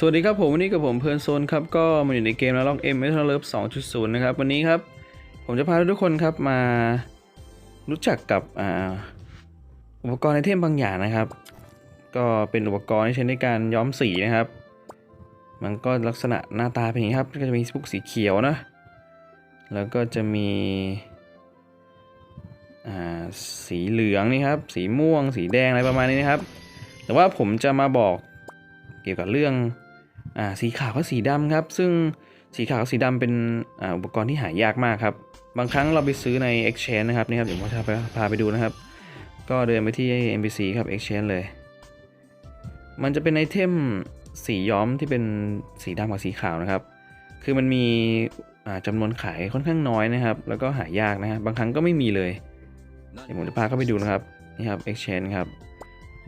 สวัสดีครับผมวันนี้กับผมเพลิร์นโซนครับก็มาอยู่ในเกมแล้วล็อกเอ็มเอทเลิฟ2.0นย์นะครับวันนี้ครับผมจะพาทุกคนครับมารู้จักกับอ,อุปกรณ์ไอเทมบางอย่างนะครับ ก็เป็นอุปกรณ์ที่ใช้ในการย้อมสีนะครับ มันก็ลักษณะหน้าตาเป็นอย่างนี้ครับก็จะมีพวกสีเขียวนะแล้วก็จะมีอ่าสีเหลืองนี่ครับสีม่วง สีแดงอะไรประมาณนี้นะครับ แต่ว่าผมจะมาบอกเกี่ยวกับเรื่อง สีขาวกับสีดำครับ ซึ่งสีขาวกับสีดำเป็นออุปกรณ์ที่หายากมากครับ บางครั้งเราไปซื้อใน Exchange นะครับนี่ครับเดี๋ยวผมจะพาพาไปดูนะครับ ก็เดินไปที่ NPC ครับ Exchange เลย มันจะเป็นไอเทมสีย้อมที่เป็นสีดำกับสีขาวนะครับ คือมันมีจำนวนขายค่อนข้างน้อยนะครับ แล้วก็หายากนะฮะบบางครั้งก็ไม่มีเลย เดี๋ยวผมจะพาเข้าไปดูนะครับ นี่ครับ Exchange ครับ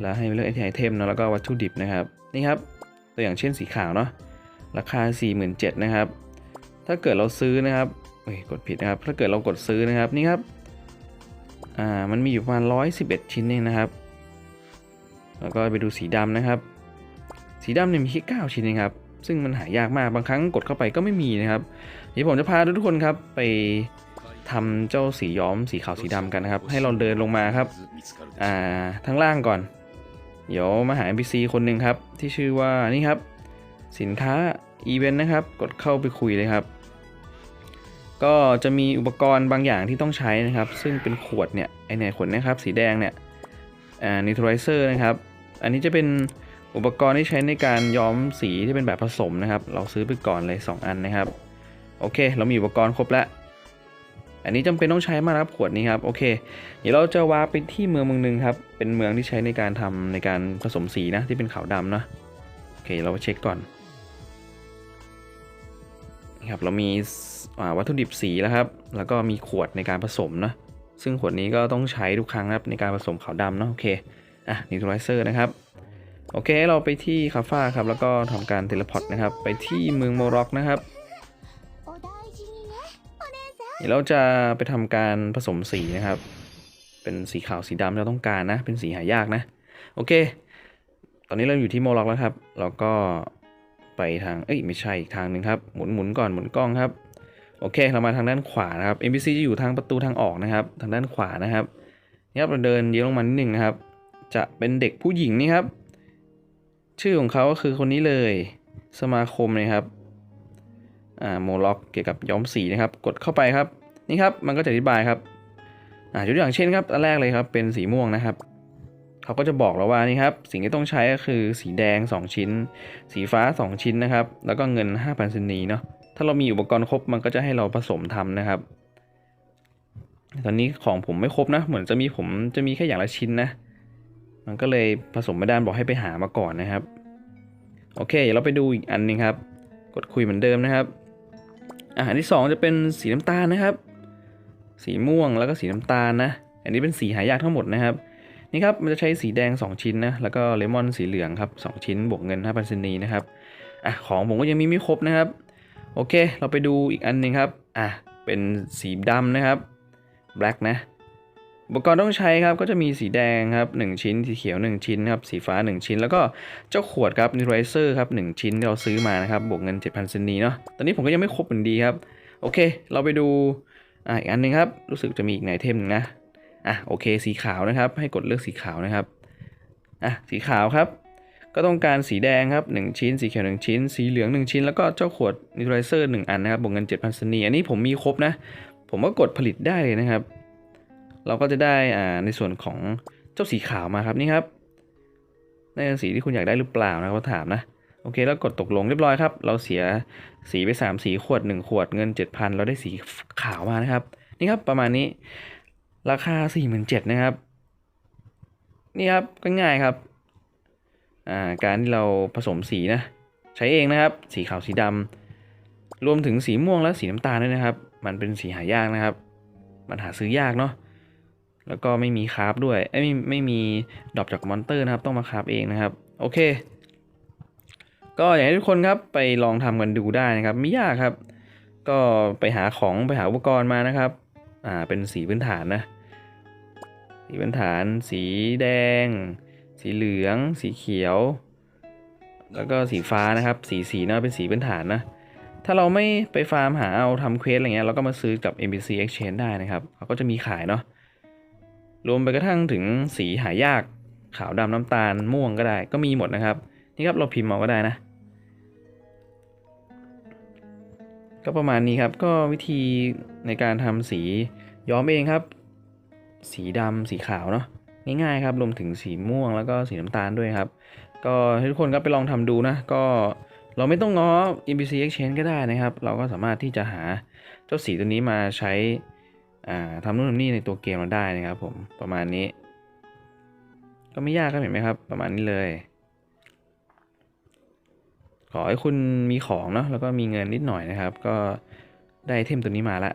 แล้วให้เลือกไอเทมเนาะแล้วก็วัตถุดิบนะครับ นี่ครับ ตัวอย่างเช่นสีขาวเนาะราคา 47,000นะครับ ถ้าเกิดเราซื้อนะครับเฮ้ยกดผิดนะครับ ถ้าเกิดเรากดซื้อนะครับนี่ครับอ่ามันมีอยู่ประมาณ111 ชิ้นเองนะครับ แล้วก็ไปดูสีดำนะครับ สีดำเนี่ยมีแค่9ชิ้นเองครับซึ่งมันหายากมากบางครั้งกดเข้าไปก็ไม่มีนะครับเดี๋ยวผมจะพาทุกคนครับไปทำเจ้าสีย้อมสีขาวสีดำกันนะครับ ให้เราเดินลงมาครับอ่าทางล่างก่อน เดี๋ยวมาหา NPC คนหนึ่งครับ ที่ชื่อว่านี่ครับ สินค้าอีเวนต์นะครับ กดเข้าไปคุยเลยครับ ก็จะมีอุปกรณ์บางอย่างที่ต้องใช้นะครับ ซึ่งเป็นขวดเนี่ยไอเนี่ยขวดนะครับ สีแดงเนี่ยอ่านิวทรไลเซอร์นะครับ อันนี้จะเป็นอุปกรณ์ที่ใช้ในการย้อมสีที่เป็นแบบผสมนะครับ เราซื้อไปก่อนเลย 2 อันนะครับ โอเค เรามีอุปกรณ์ครบแล้ว อันนี้จำเป็นต้องใช้มากครับขวดนี้ครับโอเค เดี๋ยวเราจะวาร์ปไปที่เมืองเมืองหนึ่งครับ เป็นเมืองที่ใช้ในการทำในการผสมสีนะที่เป็นขาวดำเนาะโอเคเราไปเช็คก่อนครับเรามีวัตถุดิบสีแล้วครับ แล้วก็มีขวดในการผสมนะซึ่งขวดนี้ก็ต้องใช้ทุกครั้งครับในการผสมขาวดำเนาะโอเคอะนิวทรไลเซอร์นะครับโอเคเราไปที่คาฟ้าครับแล้วก็ทำการเทเลพอร์ตนะครับ ไปที่เมืองโมร็อกนะครับ เดี๋ยวเราจะไปทำการผสมสีนะครับ เป็นสีขาวสีดำที่เราต้องการนะ เป็นสีหายากนะ โอเค ตอนนี้เราอยู่ที่โมล็อกแล้วครับ เราก็ไปทาง เอ้ยไม่ใช่อีกทางหนึ่งครับ หมุนหมุนก่อนหมุนกล้องครับ โอเค เรามาทางด้านขวานะครับ NPC จะอยู่ทางประตูทางออกนะครับ ทางด้านขวานะครับนี่ครับเราเดินเลี้ยวลงมานิดหนึ่งนะครับ จะเป็นเด็กผู้หญิงนี่ครับ ชื่อของเขาก็คือคนนี้เลย สมาคมนะครับ โมล็อกเกี่ยวกับย้อมสีนะครับ กดเข้าไปครับ นี่ครับ มันก็จะอธิบายครับอ่ายกตัวอย่างเช่นครับ อันแรกเลยครับ เป็นสีม่วงนะครับ เขาก็จะบอกเราว่านี่ครับ สิ่งที่ต้องใช้ก็คือสีแดง 2 ชิ้น สีฟ้า 2 ชิ้นนะครับ แล้วก็เงิน 5,000ซินีเนาะ ถ้าเรามีอุปกรณ์ครบ มันก็จะให้เราผสมทำนะครับ ตอนนี้ของผมไม่ครบนะ เหมือนจะมีผมจะมีแค่อย่างละชิ้นนะ มันก็เลยผสมไม่ได้บอกให้ไปหามาก่อนนะครับ โอเค เดี๋ยวเราไปดูอีกอันหนึงครับ กดคุยเหมือนเดิมนะครับ อาหารที่ 2 จะเป็นสีน้ำตาลนะครับ สีม่วงแล้วก็สีน้ำตาลนะ อันนี้เป็นสีหายากทั้งหมดนะครับ นี่ครับมันจะใช้สีแดง 2 ชิ้นนะแล้วก็เลมอนสีเหลืองครับ2ชิ้นบวกเงิน5,000ซินีนะครับอะของผมก็ยังมีไม่ครบนะครับ โอเค เราไปดูอีกอันหนึงครับอะเป็นสีดำนะครับ black นะ อุปกรณ์ต้องใช้ครับก็จะมีสีแดงครับ1ชิ้น สีเขียว 1 ชิ้นครับสีฟ้า 1 ชิ้น แล้วก็เจ้าขวดครับนิวไรเซอร์ครับ1ชิ้นที่เราซื้อมานะครับบวกเงิน 7,000ซินีเนาะตอนนี้ผมก็ยังไม่ครบเหมือนดีครับ โอเค เราไปดูอะอีกอันหนึงครับรู้สึกจะมีอีกไอเทมนึงนะอะโอเคสีขาวนะครับ ให้กดเลือกสีขาวนะครับอะสีขาวครับ ก็ต้องการสีแดงครับ 1 ชิ้น สีเขียว 1 ชิ้น สีเหลือง 1 ชิ้น แล้วก็เจ้าขวดนิวไรเซอร์1อันนะครับบวกเงิน7,000ซินีอันนี้ผมมีครบนะผมก็กดผลิตได้เลยนะครับ เราก็จะได้อ่าในส่วนของเจ้าสีขาวมาครับนี่ครับในสีที่คุณอยากได้หรือเปล่านะครับเขาถามนะโอเคแล้วกดตกลงเรียบร้อยครับ เราเสียสีไป 3 สีขวด 1 ขวดเงิน 7,000 เราได้สีขาวมานะครับ นี่ครับประมาณนี้ราคา 47,000นะครับ นี่ครับก็ง่ายครับอ่าการที่เราผสมสีนะ ใช้เองนะครับ สีขาวสีดำรวมถึงสีม่วงและสีน้ำตาลด้วยนะครับ มันเป็นสีหายากนะครับ มันหาซื้อยากเนาะ แล้วก็ไม่มีคราฟด้วยเอ้ไม่ไม่มีดรอปจากมอนเตอร์นะครับ ต้องมาคราฟเองนะครับ โอเค ก็อยากให้ทุกคนครับไปลองทำกันดูได้นะครับ ไม่ยากครับ ก็ไปหาของไปหาอุปกรณ์มานะครับ อ่าเป็นสีพื้นฐานนะ สีพื้นฐาน สีแดง สีเหลือง สีเขียว แล้วก็สีฟ้านะครับ สีสีเนาะเป็นสีพื้นฐานนะถ้าเราไม่ไปฟาร์มหาเอาทำเควสอะไรเงี้ยเราก็มาซื้อกับ NPC Exchange ได้นะครับเขาก็จะมีขายเนาะ รวมไปกระทั่งถึงสีหายาก ขาวดำน้ำตาลม่วงก็ได้ ก็มีหมดนะครับ นี่ครับเราพิมพ์เอาก็ได้นะ ก็ประมาณนี้ครับ ก็วิธีในการทำสีย้อมเองครับ สีดำสีขาวเนาะง่ายๆครับ รวมถึงสีม่วงแล้วก็สีน้ำตาลด้วยครับ ก็ให้ทุกคนก็ไปลองทำดูนะ ก็เราไม่ต้องง้อ NPC Exchange ก็ได้นะครับ เราก็สามารถที่จะหาเจ้าสีตัวนี้มาใช้ ทำนู่นทำนี่ในตัวเกมเราได้นะครับผมประมาณนี้ ก็ไม่ยากครับเห็นไหมครับ ประมาณนี้เลย ขอให้คุณมีของเนาะแล้วก็มีเงินนิดหน่อยนะครับ ก็ได้เทมตัวนี้มาละ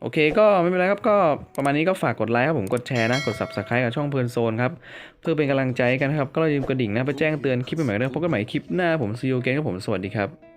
โอเคก็ไม่เป็นไรครับก็ประมาณนี้ก็ฝากกดไลค์ครับผมกดแชร์นะ กด subscribe กับช่องเพลินโซนครับ เพื่อเป็นกำลังใจกันนะครับ ก็อย่าลืมกระดิ่งนะไปแจ้งเตือนคลิปใหม่ๆด้วยพบกันใหม่คลิปหน้าผมซีโอเกนครับผมสวัสดีครับ